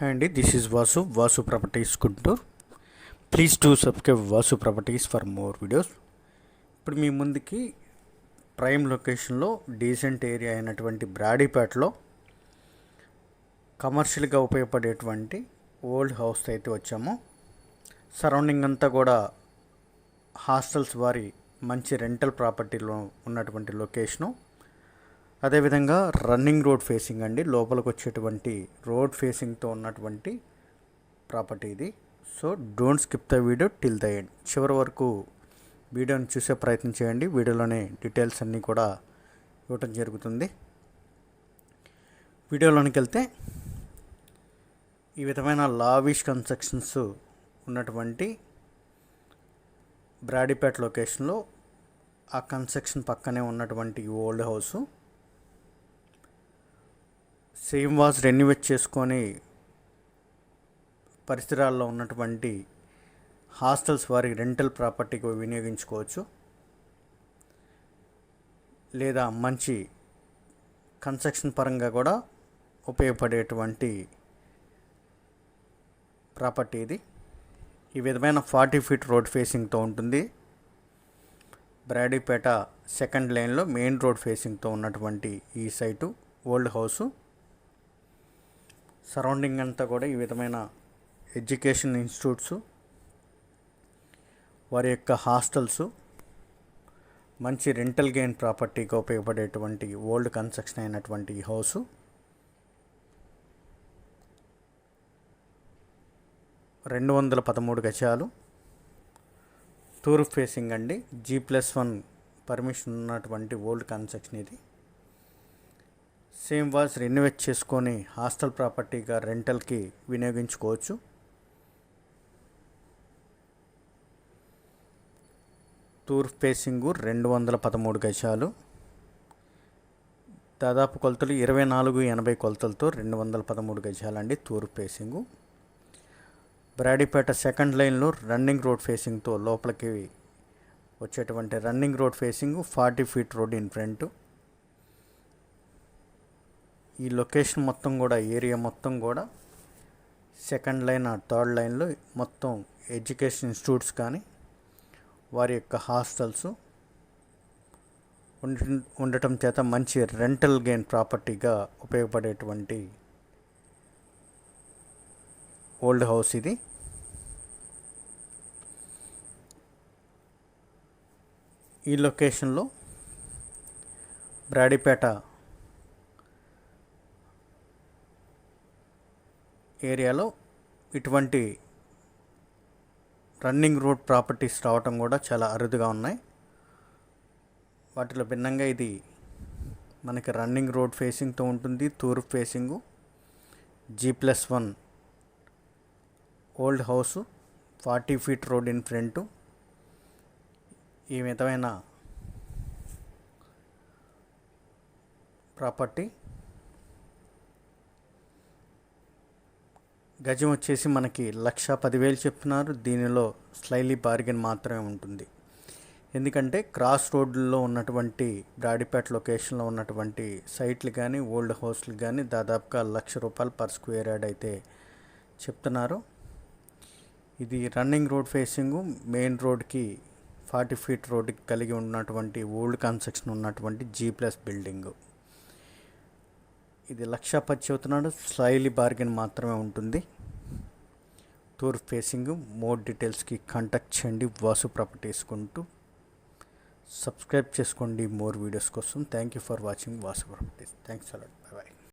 Hi అండి this is Vasu Vasu properties Guntur please to subscribe Vasu properties for more videos ఇప్పుడు మీ ముందుకి prime లొకేషన్లో decent area అయినటువంటి బ్రాడీపేటలో కమర్షియల్గా ఉపయోగపడేటువంటి ఓల్డ్ హౌస్ అయితే వచ్చాము. సరౌండింగ్ అంతా కూడా హాస్టల్స్ వారి మంచి రెంటల్ ప్రాపర్టీలో ఉన్నటువంటి లొకేషను అదేవిధంగా రన్నింగ్ రోడ్ ఫేసింగ్ అండి. లోపలికి వచ్చేటువంటి రోడ్ ఫేసింగ్తో ఉన్నటువంటి ప్రాపర్టీ ఇది. So don't skip the video till the end. చివరి వరకు వీడియోని చూసే ప్రయత్నం చేయండి. వీడియోలోనే డీటెయిల్స్ అన్నీ కూడా ఇవ్వటం జరుగుతుంది. వీడియోలోనికి వెళ్తే ఈ విధమైన లావిష్ కన్స్ట్రక్షన్స్ ఉన్నటువంటి బ్రాడీపేట లొకేషన్లో ఆ కన్స్ట్రక్షన్ పక్కనే ఉన్నటువంటి old house. Same was renovate చేసుకొని పరిసరాల్లో ఉన్నటువంటి హాస్టల్స్ వారి రెంటల్ ప్రాపర్టీకి వినియోగించుకోవచ్చు. లేదా మంచి కన్స్ట్రక్షన్ పరంగా కూడా ఉపయోగపడేటువంటి ప్రాపర్టీ ఇది. ఈ విధమైన ఫార్టీ ఫీట్ రోడ్ ఫేసింగ్తో ఉంటుంది. బ్రాడీపేట సెకండ్ లైన్లో మెయిన్ రోడ్ ఫేసింగ్తో ఉన్నటువంటి ఈ సైటు ఓల్డ్ హౌసు. సరౌండింగ్ అంతా కూడా ఈ విధమైన ఎడ్యుకేషన్ ఇన్స్టిట్యూట్స్ వారి యొక్క హాస్టల్స్ మంచి రెంటల్ గెయిన్ ప్రాపర్టీగా ఉపయోగపడేటువంటి ఓల్డ్ కన్స్ట్రక్షన్ అయినటువంటి ఈ హౌసు రెండు వందల పదమూడు గజాలు తూర్పు ఫేసింగ్ అండి జీ ప్లస్ వన్ పర్మిషన్ ఉన్నటువంటి ఓల్డ్ కన్స్ట్రక్షన్ ఇది. సేమ్ వాజ్ రెన్యువేట్ చేసుకొని హాస్టల్ ప్రాపర్టీగా రెంటల్కి వినియోగించుకోవచ్చు. తూర్పు ఫేసింగు రెండు వందల పదమూడు గజాలు. దాదాపు కొలతలు ఇరవై నాలుగు ఎనభై కొలతలతో రెండు వందల పదమూడు గజాలండి తూర్పు ఫేసింగు. బ్రాడీపేట సెకండ్ లైన్లో రన్నింగ్ రోడ్ ఫేసింగ్తో లోపలికి వచ్చేటువంటి running road facing forty feet road in front. ఈ లొకేషన్ మొత్తం కూడా ఏరియా మొత్తం కూడా సెకండ్ లైన్ ఆ థర్డ్ లైన్లో మొత్తం ఎడ్యుకేషన్ ఇన్స్టిట్యూట్స్ కానీ వారి యొక్క హాస్టల్స్ ఉండటం చేత మంచి రెంటల్ గెయిన్ ప్రాపర్టీగా ఉపయోగపడేటువంటి ఓల్డ్ హౌస్ ఇది. ఈ లొకేషన్లో బ్రాడీపేట ఏరియాలో ఇటువంటి రన్నింగ్ రోడ్ ప్రాపర్టీస్ రావటం కూడా చాలా అరుదుగా ఉన్నాయి. వాటిలో భిన్నంగా ఇది మనకి రన్నింగ్ రోడ్ ఫేసింగ్తో ఉంటుంది తూర్పు facing G plus one old house forty feet road in front. ఈ విధమైన ప్రాపర్టీ గజం వచ్చేసి మనకి లక్ష పదివేలు చెప్తున్నారు. దీనిలో స్లైలీ బార్గెన్ మాత్రమే ఉంటుంది. ఎందుకంటే క్రాస్ రోడ్లో ఉన్నటువంటి గాడిపేట లొకేషన్లో ఉన్నటువంటి సైట్లు కానీ ఓల్డ్ హౌస్లు కానీ దాదాపుగా లక్ష రూపాయలు పర్ స్క్వేర్ యార్డ్ అయితే చెప్తున్నారు. ఇది రన్నింగ్ రోడ్ ఫేసింగ్ మెయిన్ రోడ్కి ఫార్టీ ఫీట్ రోడ్కి కలిగి ఉన్నటువంటి ఓల్డ్ కన్స్ట్రక్షన్ ఉన్నటువంటి జీ ప్లస్ బిల్డింగు. ఇది లక్ష పది చెబుతున్నాడు స్లైలీ బార్గెన్ మాత్రమే ఉంటుంది. టూర్ ఫేసింగ్ మోర్ డీటెయిల్స్కి కాంటాక్ట్ చేయండి. వాసు ప్రాపర్టీస్ కొంటూ సబ్స్క్రైబ్ చేసుకోండి. మోర్ వీడియోస్ కోసం. Thank you for watching Vasu properties. Thanks a lot. Bye bye